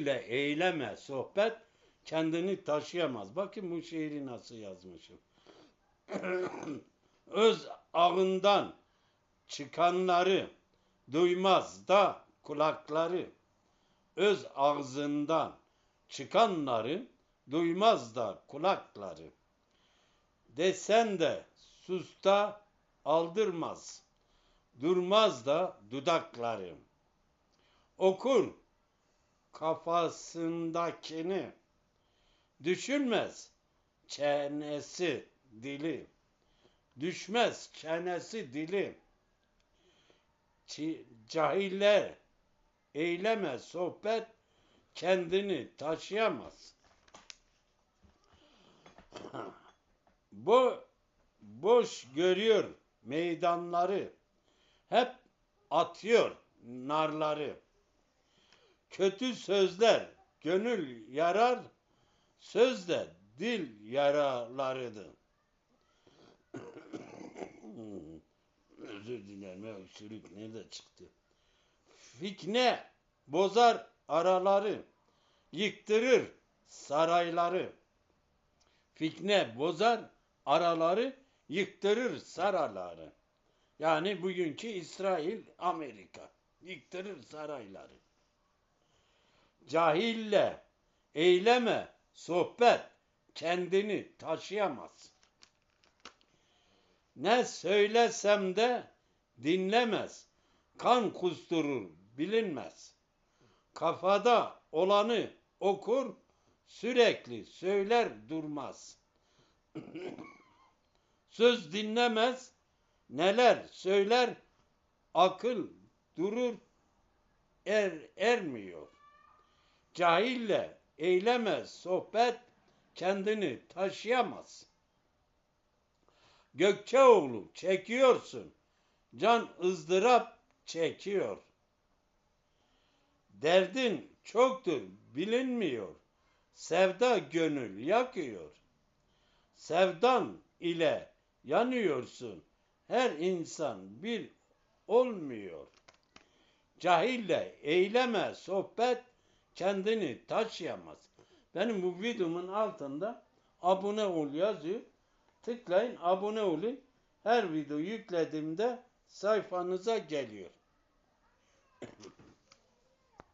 ile eyleme sohbet kendini taşıyamaz. Bakın bu şiiri nasıl yazmışım. Öz ağından çıkanları duymaz da kulakları. Öz ağzından çıkanları duymaz da kulakları. Desen de susta aldırmaz. Durmaz da dudakları. Okur kafasındakini. Düşünmez çenesi dili. Düşmez çenesi dili. Cahiller eyleme sohbet kendini taşıyamaz. Bu boş görüyor meydanları. Hep atıyor narları. Kötü sözler gönül yarar, sözde dil yaralarıdır. Özür dilerim ya öksürük nerede çıktı? Fitne bozar araları, yıktırır sarayları. Fitne bozar araları, yıktırır sarayları. Yani bugünkü İsrail, Amerika. Yıktırır sarayları. Cahille eyleme sohbet kendini taşıyamaz. Ne söylesem de dinlemez. Kan kusturur bilinmez. Kafada olanı okur sürekli söyler durmaz. Söz dinlemez neler söyler akıl durur er ermiyor. Cahille eylemez sohbet kendini taşıyamaz. Gökçeoğlu çekiyorsun. Can ızdırap çekiyor. Derdin çoktur bilinmiyor. Sevda gönül yakıyor. Sevdan ile yanıyorsun. Her insan bir olmuyor. Cahille eyleme sohbet kendini taşıyamaz. Benim bu videomun altında abone ol yazıyor. Tıklayın abone olun. Her video yüklediğimde sayfanıza geliyor.